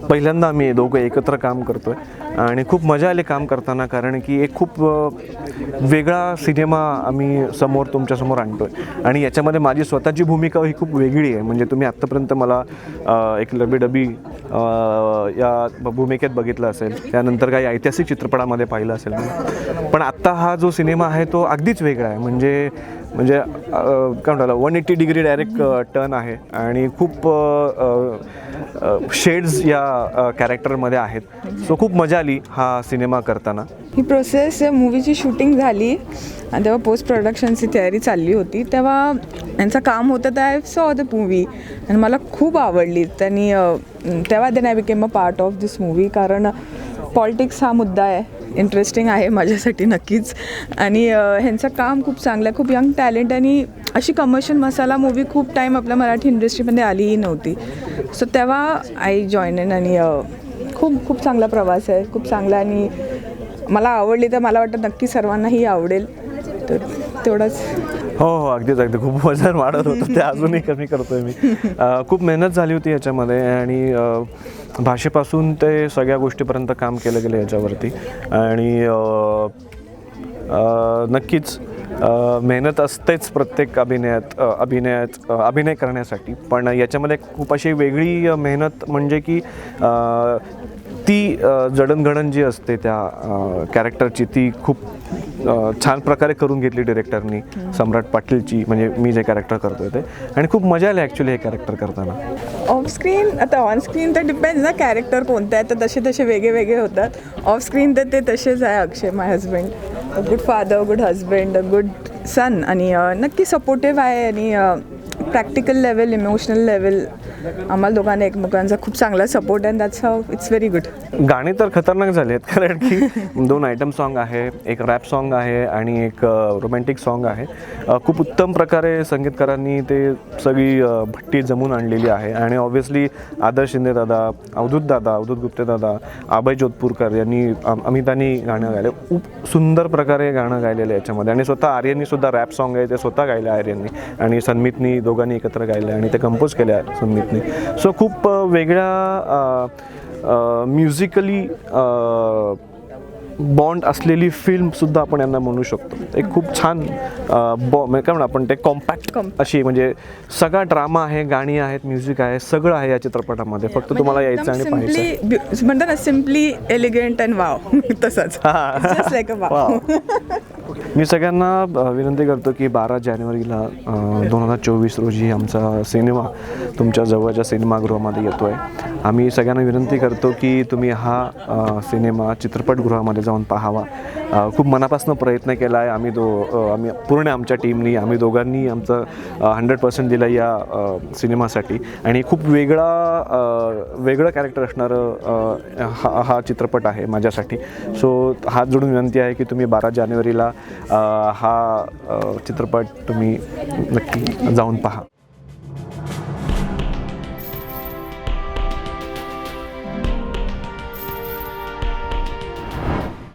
पहिल्यांदा आम्ही दोघं एकत्र काम करतो आहे आणि खूप मजा आली काम करताना कारण की एक खूप वेगळा सिनेमा आम्ही समोर तुमच्यासमोर आणतो आहे आणि याच्यामध्ये माझी स्वतःची भूमिका ही खूप वेगळी आहे. म्हणजे तुम्ही आत्तापर्यंत मला एक लबी डबी या भूमिकेत बघितलं असेल त्यानंतर काही ऐतिहासिक चित्रपटामध्ये पाहिलं असेल. पण आत्ता हा जो सिनेमा आहे तो अगदीच वेगळा आहे. म्हणजे म्हणजे काय म्हणतात one eighty degree direct turn आहे. आणि खूप शेड्स या कॅरेक्टरमध्ये आहेत. सो खूप मजा आली हा सिनेमा करताना. ही प्रोसेस मूवीची शूटिंग झाली. आणि तेव्हा पोस्ट प्रोडक्शनची तयारी चालली होती. तेव्हा यांचं काम होतं तर आय सॉ द मूवी आणि मला खूप आवडली. त्यांनी तेव्हा then I became a part of this movie कारण पॉलिटिक्स हा मुद्दा आहे. इंटरेस्टिंग आहे माझ्यासाठी नक्कीच. आणि ह्यांचं काम खूप चांगलं आहे. खूप यंग टॅलेंट आणि अशी कमर्शियल मसाला मूवी खूप टाईम आपल्या मराठी इंडस्ट्रीमध्ये आलीही नव्हती. सो तेव्हा आय जॉईन इन आणि खूप खूप चांगला प्रवास आहे. खूप चांगला आणि मला आवडली तर मला वाटतं नक्की सर्वांनाही आवडेल. तर तेवढंच. हो हो अगदीच अगदी खूप वजन वाढत होतं. ते अजूनही कमी करतोय मी. खूप मेहनत झाली होती याच्यामध्ये आणि भाषेपासून ते सगळ्या गोष्टीपर्यंत काम केलं गेलं याच्यावरती. आणि नक्कीच मेहनत असतेच प्रत्येक अभिनयात अभिनयात अभिनय करण्यासाठी. पण याच्यामध्ये खूप अशी वेगळी मेहनत म्हणजे की ती जडणघडण जी असते त्या कॅरेक्टरची ती खूप छान प्रकारे करून घेतली डिरेक्टरनी सम्राट पाटीलची म्हणजे मी जे कॅरेक्टर करतोय ते. आणि खूप मजा आली ॲक्च्युली हे कॅरेक्टर करताना. ऑफ स्क्रीन आता ऑन स्क्रीन तर डिपेंड ना कॅरेक्टर कोणते आहे तर तसे तसे वेगळे वेगळे होतात. ऑफ स्क्रीन तर ते तसेच आहे Akshay my husband good father good husband good son आणि नक्की सपोर्टिव्ह आहे आणि प्रॅक्टिकल लेवल इमोशनल लेवल आम्हाला दोघांना एकमेकांचा खूप चांगला support and that's how it's very good गाणी तर खतरनाक झाले आहेत कारण की दोन आयटम सॉन्ग आहे एक रॅप सॉन्ग आहे आणि एक रोमॅन्टिक सॉन्ग आहे. खूप उत्तम प्रकारे संगीतकारांनी ते सगळी भट्टी जमून आणलेली आहे. आणि ऑब्व्हियसली आदर्श शिंदे दादा अवधूत दादा अवधूत गुप्ते दादा अभय जोधपूरकर यांनी अमितांनी अमितानी गाणं गायलं. खूप सुंदर प्रकारे गाणं गायलेलं आहे याच्यामध्ये. आणि स्वतः आर्यननी सुद्धा रॅप सॉन्ग आहे ते स्वतः गायलं आर्यननी. आणि सन्मितनी दोघांनी एकत्र गायलं आणि ते कंपोज केले आहे सन्मितनी सो खूप वेगळ्या म्युझिकली बॉन्ड असलेली फिल्मसुद्धा आपण यांना म्हणू शकतो. एक खूप छान बॉ म्हणजे काय म्हणू आपण ते कॉम्पॅक्ट अशी म्हणजे सगळा ड्रामा आहे गाणी आहेत म्युझिक आहे सगळं आहे या चित्रपटामध्ये. फक्त तुम्हाला यायचं आणि पाहायचं सिम्पली म्हणतात ना सिम्पली एलिगंट अँड वाव तसंच. Like a wow. मी सगळ्यांना विनंती करतो की बारा जानेवारीला दोन हजार चोवीस रोजी आमचा सिनेमा तुमच्या जवळच्या सिनेमागृहामध्ये येतो आहे आम्ही सगळ्यांना विनंती करतो की तुम्ही हा सिनेमा चित्रपटगृहामध्ये जाऊन पाहावा. खूप मनापासून प्रयत्न केला आहे आम्ही दो आम्ही पूर्ण आमच्या टीमनी आम्ही दोघांनी आमचं हंड्रेड पर्सेंट दिलं या सिनेमासाठी. आणि खूप वेगळा वेगळं कॅरेक्टर असणारं हा हा चित्रपट आहे माझ्यासाठी. सो हात जोडून विनंती आहे की तुम्ही बारा जानेवारीला हा चित्रपट तुम्ही नक्की जाऊन पहा.